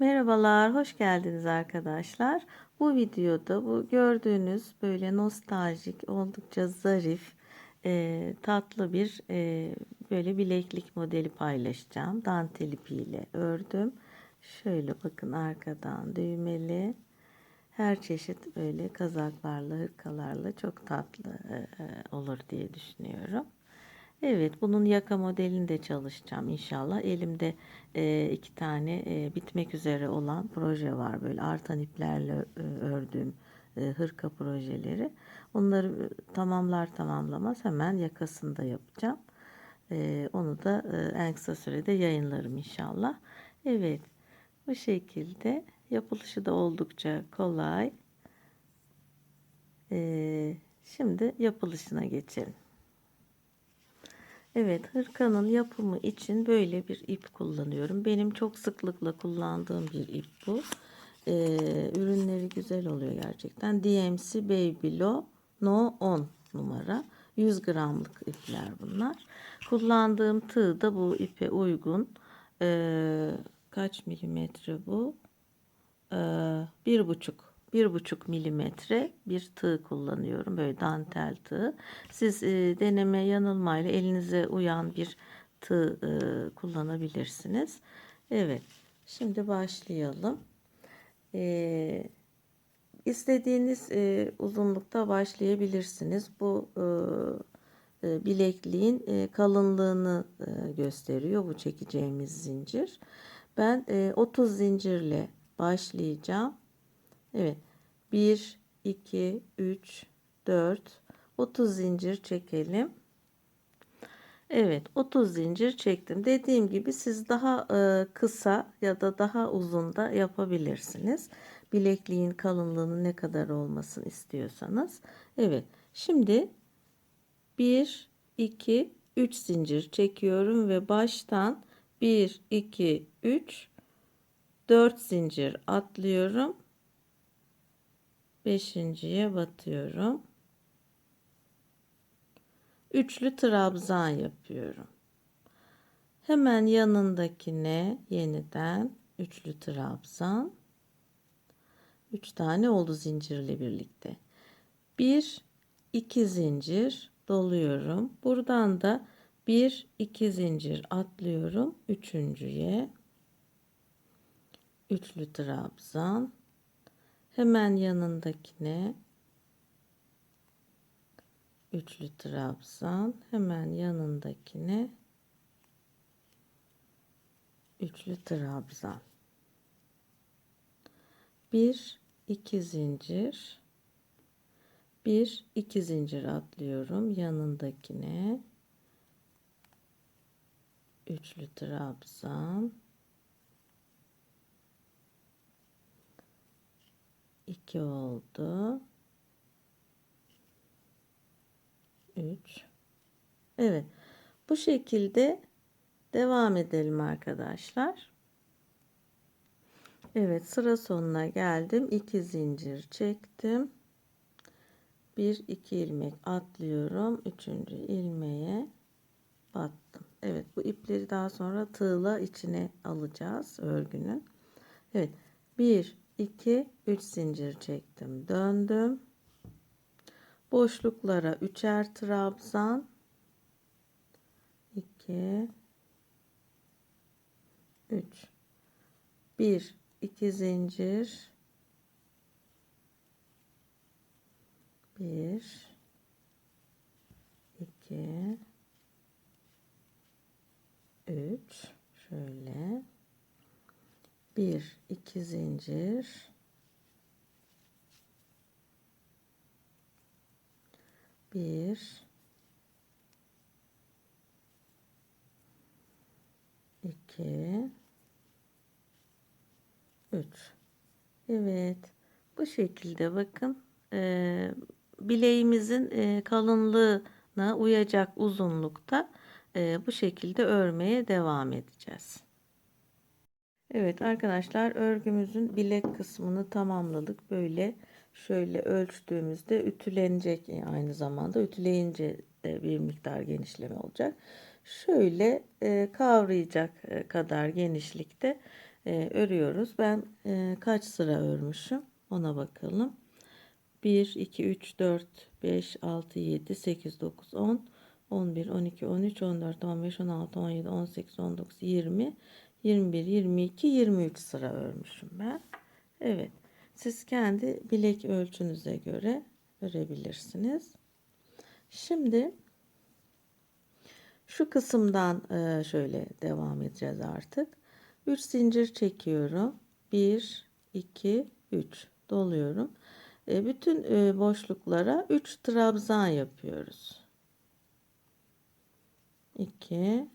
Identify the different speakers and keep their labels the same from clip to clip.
Speaker 1: Merhabalar, hoş geldiniz arkadaşlar. Bu videoda bu gördüğünüz böyle nostaljik, oldukça zarif, e, tatlı bir e, böyle bileklik modeli paylaşacağım. Dantel ipiyle ördüm. Şöyle bakın arkadan düğmeli. Her çeşit böyle kazaklarla, hırkalarla çok tatlı e, e olur diye düşünüyorum. Evet bunun yaka modelini de çalışacağım inşallah. Elimde e, iki tane e, bitmek üzere olan proje var. Böyle artan iplerle e, ördüğüm e, hırka projeleri. Onları e, tamamlar tamamlamaz hemen yakasını da yapacağım. E, onu da e, en kısa sürede yayınlarım inşallah. Evet bu şekilde yapılışı da oldukça kolay. E, şimdi yapılışına geçelim. Evet hırkanın yapımı için böyle bir ip kullanıyorum. Benim çok sıklıkla kullandığım bir ip bu. Ee, ürünleri güzel oluyor gerçekten. DMC Babylo No 10 numara. 100 gramlık ipler bunlar. Kullandığım tığ da bu ipe uygun. Ee, kaç milimetre bu? Ee, bir buçuk 1,5 milimetre bir tığ kullanıyorum. Böyle dantel tığ. Siz e, deneme yanılmayla elinize uyan bir tığ e, kullanabilirsiniz. Evet. Şimdi başlayalım. E, istediğiniz e, uzunlukta başlayabilirsiniz. Bu e, e bilekliğin e, kalınlığını e, gösteriyor bu çekeceğimiz zincir. Ben e, 30 zincirle başlayacağım. Evet. 1, 2, 3, 4, 30 zincir çekelim. Evet 30 zincir çektim. Dediğim gibi siz daha e, kısa ya da daha uzun da yapabilirsiniz. Bilekliğin kalınlığını ne kadar olmasını istiyorsanız. Evet şimdi 1, 2, 3 zincir çekiyorum ve baştan 1, 2, 3, 4 zincir atlıyorum beşinciye batıyorum. Üçlü trabzan yapıyorum. Hemen yanındakine yeniden üçlü trabzan. Üç tane oldu zincirle birlikte. Bir, iki zincir doluyorum. Buradan da bir, iki zincir atlıyorum. Üçüncüye. Üçlü trabzan. Hemen yanındakine üçlü trabzan, hemen yanındakine üçlü trabzan. Bir iki zincir. Bir iki zincir atlıyorum yanındakine. Üçlü trabzan. 2 oldu. 3 Evet. Bu şekilde devam edelim arkadaşlar. Evet, sıra sonuna geldim. 2 zincir çektim. 1 2 ilmek atlıyorum. 3. ilmeğe battım. Evet, bu ipleri daha sonra tığla içine alacağız örgünün. Evet. 1 2 3 zincir çektim döndüm boşluklara üçer trabzan 2 3 1 2 zincir 1 2 2 zincir bir iki üç Evet bu şekilde bakın e, bileğimizin e, kalınlığına uyacak uzunlukta e, bu şekilde örmeye devam edeceğiz. Evet arkadaşlar örgümüzün bilek kısmını tamamladık. Böyle şöyle ölçtüğümüzde ütülenecek e, aynı zamanda ütüleyince de bir miktar genişleme olacak. Şöyle e, kavrayacak e, kadar genişlikte e, örüyoruz. Ben e, kaç sıra örmüşüm ona bakalım. 1, 2, 3, 4, 5, 6, 7, 8, 9, 10, 11, 12, 13, 14, 15, 16, 17, 18, 19, 20, 21, 22, 23 sıra örmüşüm ben. Evet. Siz kendi bilek ölçünüze göre örebilirsiniz. Şimdi şu kısımdan e, şöyle devam edeceğiz artık. 3 zincir çekiyorum. 1 2 3 doluyorum. E, bütün e, boşluklara 3 trabzan yapıyoruz. 2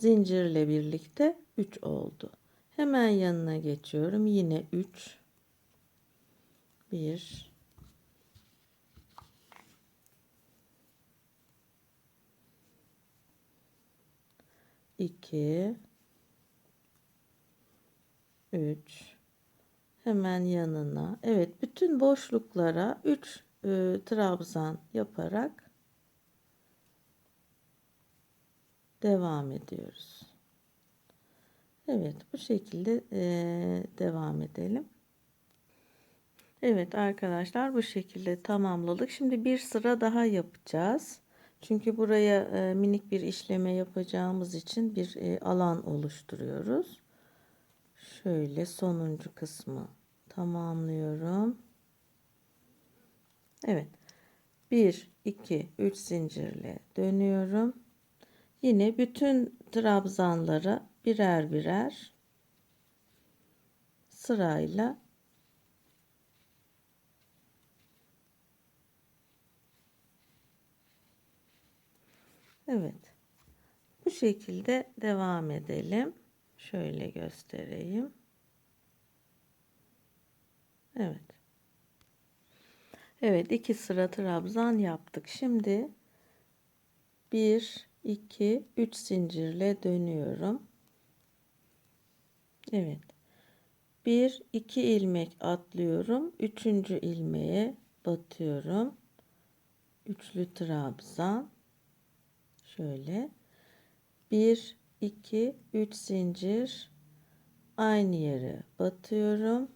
Speaker 1: zincirle birlikte 3 oldu. Hemen yanına geçiyorum. Yine 3 1 2 3 hemen yanına. Evet, bütün boşluklara 3 e, trabzan yaparak devam ediyoruz. Evet bu şekilde e, devam edelim. Evet arkadaşlar bu şekilde tamamladık. Şimdi bir sıra daha yapacağız. Çünkü buraya e, minik bir işleme yapacağımız için bir e, alan oluşturuyoruz. Şöyle sonuncu kısmı tamamlıyorum. Evet. 1 2 3 zincirle dönüyorum. Yine bütün trabzanlara birer birer sırayla Evet. Bu şekilde devam edelim. Şöyle göstereyim. Evet. Evet, iki sıra trabzan yaptık. Şimdi bir 2 3 zincirle dönüyorum. Evet. 1 2 ilmek atlıyorum. 3. ilmeğe batıyorum. Üçlü trabzan. Şöyle. 1 2 3 zincir aynı yere batıyorum.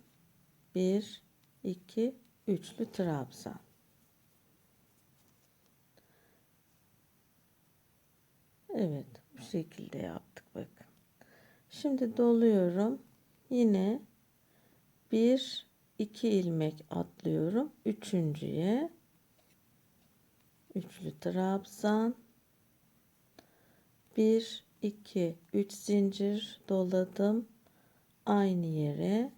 Speaker 1: 1 2 üçlü trabzan. Evet bu şekilde yaptık bakın. Şimdi doluyorum. Yine bir iki ilmek atlıyorum. Üçüncüye üçlü trabzan. Bir iki üç zincir doladım. Aynı yere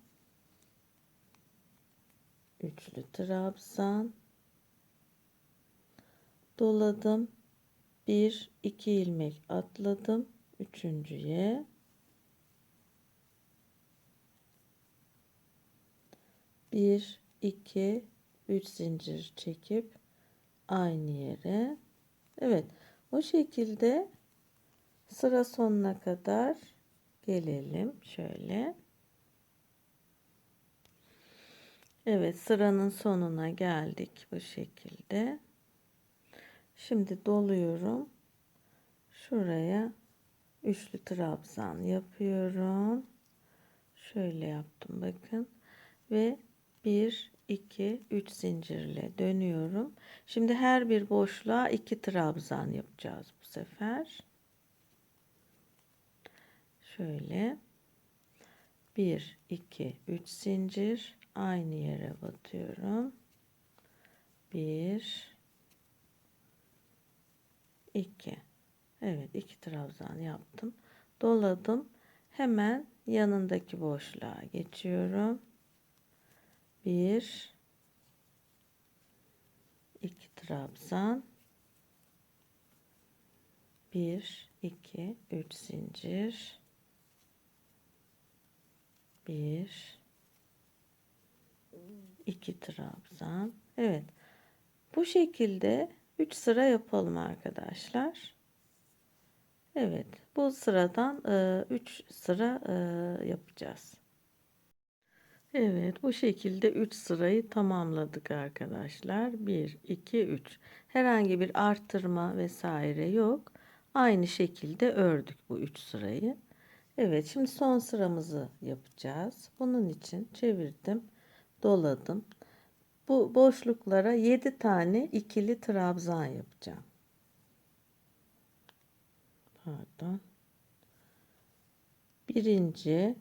Speaker 1: üçlü trabzan doladım 1 2 ilmek atladım üçüncüye bir iki üç zincir çekip aynı yere Evet o şekilde sıra sonuna kadar gelelim şöyle Evet sıranın sonuna geldik bu şekilde Şimdi doluyorum. Şuraya üçlü trabzan yapıyorum. Şöyle yaptım bakın. Ve 1 2 3 zincirle dönüyorum. Şimdi her bir boşluğa 2 trabzan yapacağız bu sefer. Şöyle 1 2 3 zincir aynı yere batıyorum. 1 2. Evet iki trabzan yaptım. Doladım. Hemen yanındaki boşluğa geçiyorum. 1 2 trabzan 1 2 3 zincir 1 2 trabzan Evet bu şekilde 3 sıra yapalım arkadaşlar. Evet bu sıradan 3 e, sıra e, yapacağız. Evet bu şekilde 3 sırayı tamamladık arkadaşlar. 1 2 3. Herhangi bir artırma vesaire yok. Aynı şekilde ördük bu 3 sırayı. Evet şimdi son sıramızı yapacağız. Bunun için çevirdim, doladım, bu boşluklara 7 tane ikili trabzan yapacağım. Pardon. Birinci,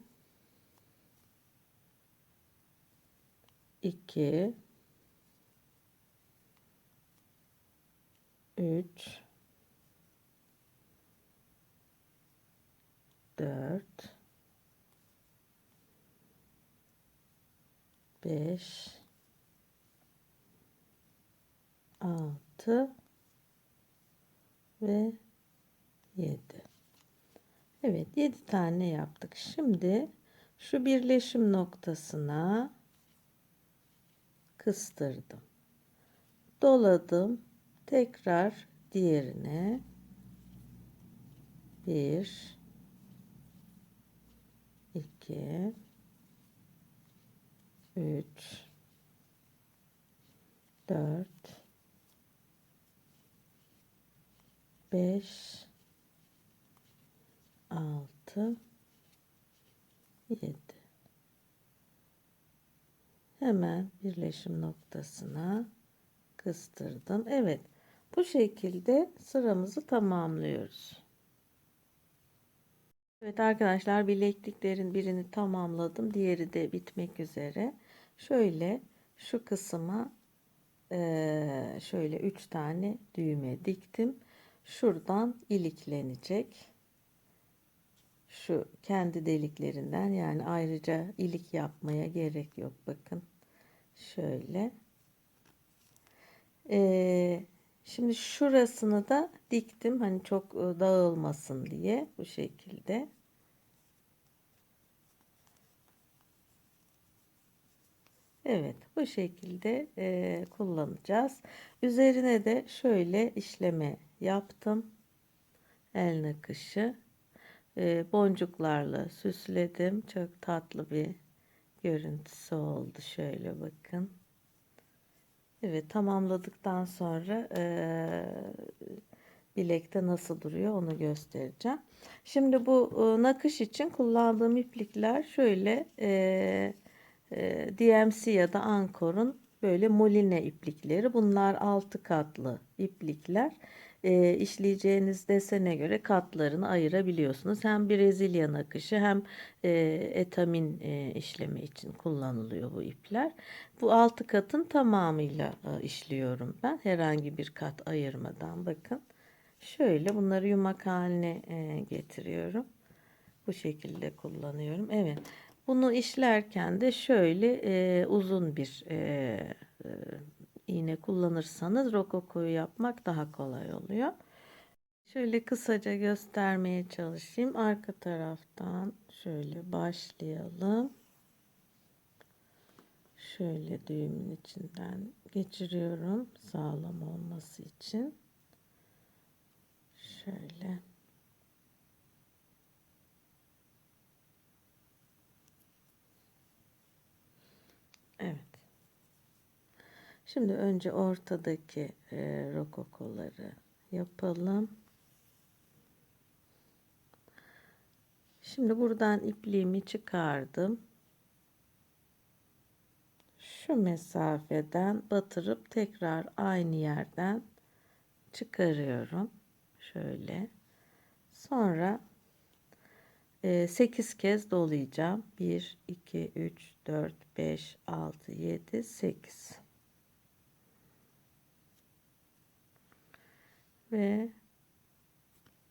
Speaker 1: iki, üç, dört, beş, 6 ve 7. Evet 7 tane yaptık. Şimdi şu birleşim noktasına kıstırdım. Doladım. Tekrar diğerine 1 2 3 4 5 6 7 hemen birleşim noktasına kıstırdım. Evet. Bu şekilde sıramızı tamamlıyoruz. Evet arkadaşlar bilekliklerin birini tamamladım. Diğeri de bitmek üzere. Şöyle şu kısma şöyle 3 tane düğme diktim şuradan iliklenecek. Şu kendi deliklerinden yani ayrıca ilik yapmaya gerek yok. Bakın şöyle. Ee, şimdi şurasını da diktim hani çok e, dağılmasın diye bu şekilde. Evet bu şekilde e, kullanacağız. Üzerine de şöyle işleme yaptım. El nakışı e, boncuklarla süsledim. Çok tatlı bir görüntüsü oldu. Şöyle bakın. Evet tamamladıktan sonra e, bilekte nasıl duruyor onu göstereceğim. Şimdi bu e, nakış için kullandığım iplikler şöyle e, e DMC ya da Ankor'un böyle moline iplikleri. Bunlar altı katlı iplikler e, işleyeceğiniz desene göre katlarını ayırabiliyorsunuz. Hem Brezilya nakışı hem e, etamin e, işlemi için kullanılıyor bu ipler. Bu altı katın tamamıyla e, işliyorum ben. Herhangi bir kat ayırmadan bakın. Şöyle bunları yumak haline e, getiriyorum. Bu şekilde kullanıyorum. Evet. Bunu işlerken de şöyle e, uzun bir e, iğne kullanırsanız rokokoyu yapmak daha kolay oluyor. Şöyle kısaca göstermeye çalışayım. Arka taraftan şöyle başlayalım. Şöyle düğümün içinden geçiriyorum sağlam olması için. Şöyle. Şimdi önce ortadaki e, rokokoları yapalım. Şimdi buradan ipliğimi çıkardım. Şu mesafeden batırıp tekrar aynı yerden çıkarıyorum. Şöyle. Sonra 8 e, kez dolayacağım. 1, 2, 3, 4, 5, 6, 7, 8. ve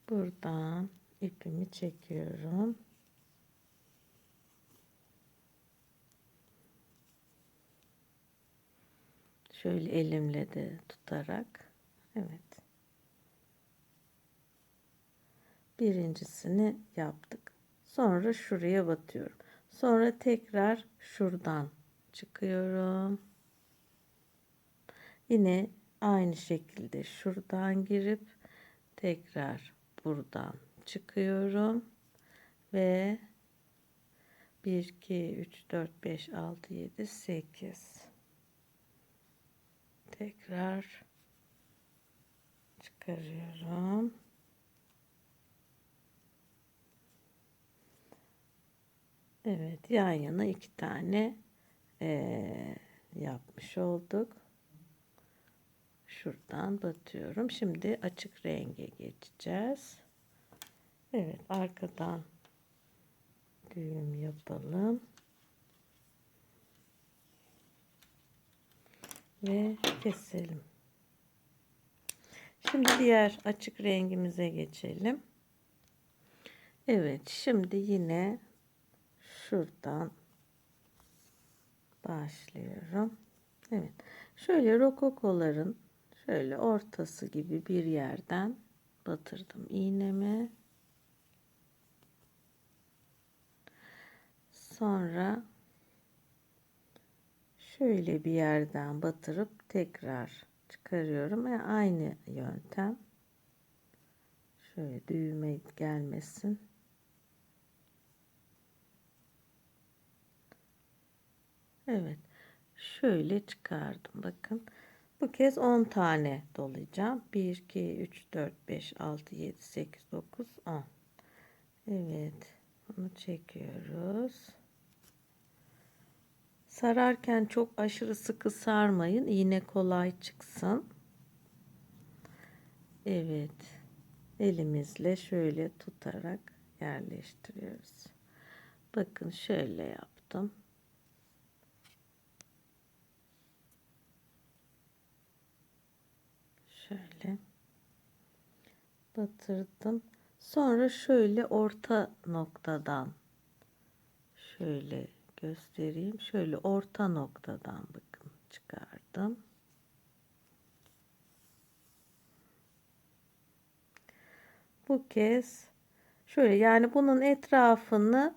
Speaker 1: buradan ipimi çekiyorum. Şöyle elimle de tutarak evet. Birincisini yaptık. Sonra şuraya batıyorum. Sonra tekrar şuradan çıkıyorum. Yine Aynı şekilde şuradan girip tekrar buradan çıkıyorum ve 1 2 3 4 5 6 7 8 tekrar çıkarıyorum. Evet yan yana iki tane e, yapmış olduk şuradan batıyorum. Şimdi açık renge geçeceğiz. Evet arkadan düğüm yapalım. Ve keselim. Şimdi diğer açık rengimize geçelim. Evet şimdi yine şuradan başlıyorum. Evet şöyle rokokoların şöyle ortası gibi bir yerden batırdım iğnemi. Sonra şöyle bir yerden batırıp tekrar çıkarıyorum ve aynı yöntem. Şöyle düğme gelmesin. Evet. Şöyle çıkardım. Bakın. Bu kez 10 tane dolayacağım. 1, 2, 3, 4, 5, 6, 7, 8, 9, 10. Evet. Bunu çekiyoruz. Sararken çok aşırı sıkı sarmayın. İğne kolay çıksın. Evet. Elimizle şöyle tutarak yerleştiriyoruz. Bakın şöyle yaptım. batırdım. Sonra şöyle orta noktadan şöyle göstereyim. Şöyle orta noktadan bakın çıkardım. Bu kez şöyle yani bunun etrafını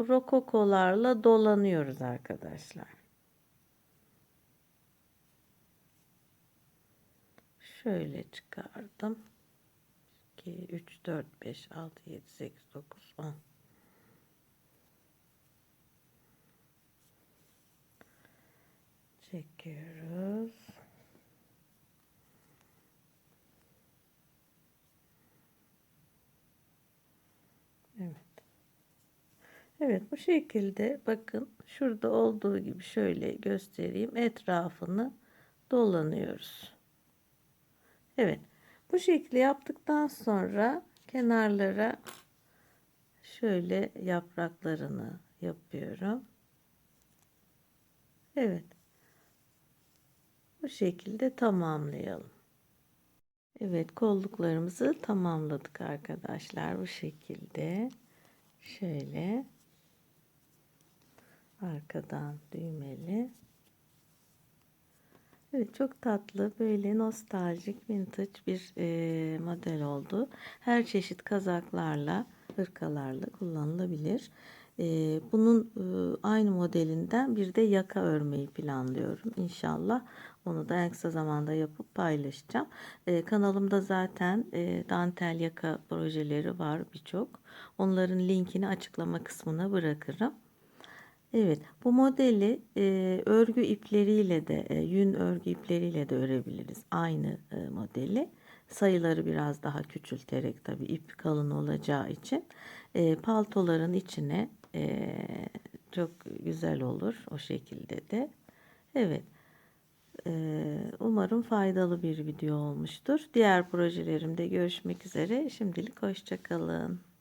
Speaker 1: rokokolarla dolanıyoruz arkadaşlar. Şöyle çıkardım. 2, 3, 4, 5, 6, 7, 8, 9, 10. Çekiyoruz. Evet. Evet bu şekilde bakın şurada olduğu gibi şöyle göstereyim etrafını dolanıyoruz. Evet. Bu şekli yaptıktan sonra kenarlara şöyle yapraklarını yapıyorum. Evet. Bu şekilde tamamlayalım. Evet kolluklarımızı tamamladık arkadaşlar bu şekilde. Şöyle arkadan düğmeli Evet, çok tatlı, böyle nostaljik, vintage bir e, model oldu. Her çeşit kazaklarla, hırkalarla kullanılabilir. E, bunun e, aynı modelinden bir de yaka örmeyi planlıyorum İnşallah Onu da en kısa zamanda yapıp paylaşacağım. E, kanalımda zaten e, dantel yaka projeleri var birçok. Onların linkini açıklama kısmına bırakırım. Evet, bu modeli e, örgü ipleriyle de e, yün örgü ipleriyle de örebiliriz. Aynı e, modeli. Sayıları biraz daha küçülterek tabii ip kalın olacağı için e, paltoların içine e, çok güzel olur o şekilde de. Evet. E, umarım faydalı bir video olmuştur. Diğer projelerimde görüşmek üzere. Şimdilik hoşçakalın.